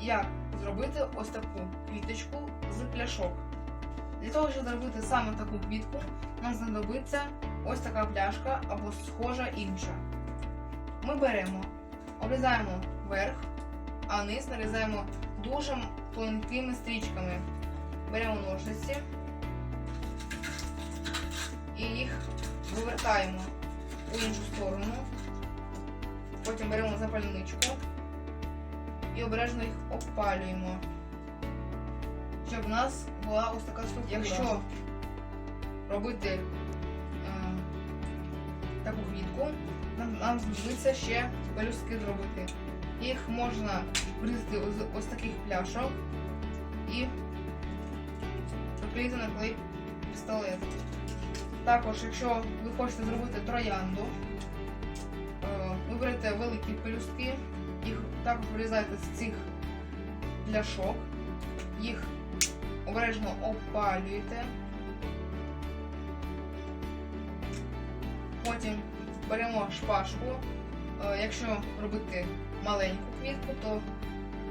як зробити ось таку квіточку з пляшок. Для того, щоб зробити саме таку квітку, нам знадобиться ось така пляшка або схожа інша. Ми беремо, обрізаємо верх, а низ нарізаємо дуже тонкими стрічками. Беремо ножниці і їх вивертаємо у іншу сторону. Потім беремо запальничку і обережно їх обпалюємо. Щоб в нас була ось така структура. Якщо робити е, таку квітку, нам, нам знадобиться ще пелюстки зробити. Їх можна врізати ось, ось таких пляшок і приклеїти на клей пістолет. Також, якщо ви хочете зробити троянду, е, ви берете великі пелюстки, також вирізаєте з цих пляшок, їх обережно опалюєте. Потім беремо шпажку. Е, Якщо робити маленьку квітку, то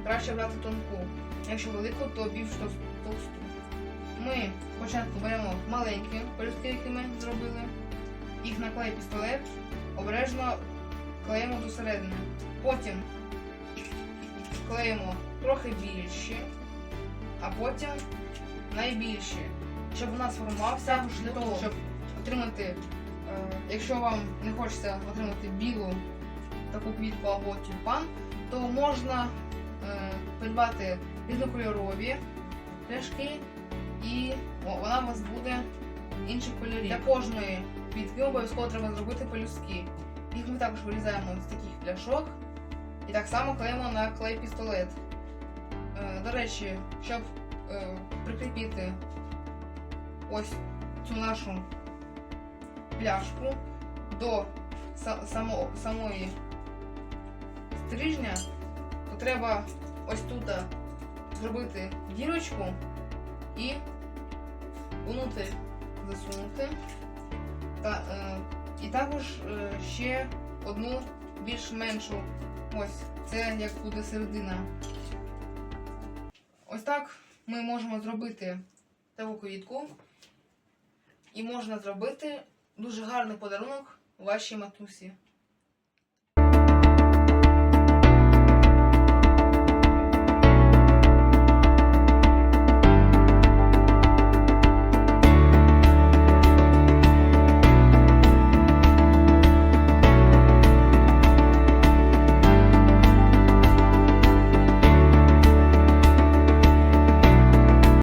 краще брати тонку. Якщо велику, то більш товсту. Ми спочатку беремо маленькі пелюстки, які ми зробили, їх на клей пістолет, обережно клеїмо до середини. Потім клеїмо трохи більші, а потім найбільші, щоб у нас формувався для того, щоб отримати, е, якщо вам не хочеться отримати білу таку квітку або тюльпан, то можна е, придбати різнокольорові пляшки, і вона у вас буде інших кольорів. Для кожної квітки обов'язково треба зробити пелюстки. Їх ми також вирізаємо з таких пляшок і так само клеїмо на клей пістолет. Е, До речі, щоб е, прикріпити ось цю нашу пляшку до само, самої стрижня, то треба ось тут зробити дірочку і внутрі засунути. Та, е, і також е, ще одну більш меншу. Ось, це як буде середина. Ось так ми можемо зробити таку квітку. І можна зробити дуже гарний подарунок вашій матусі.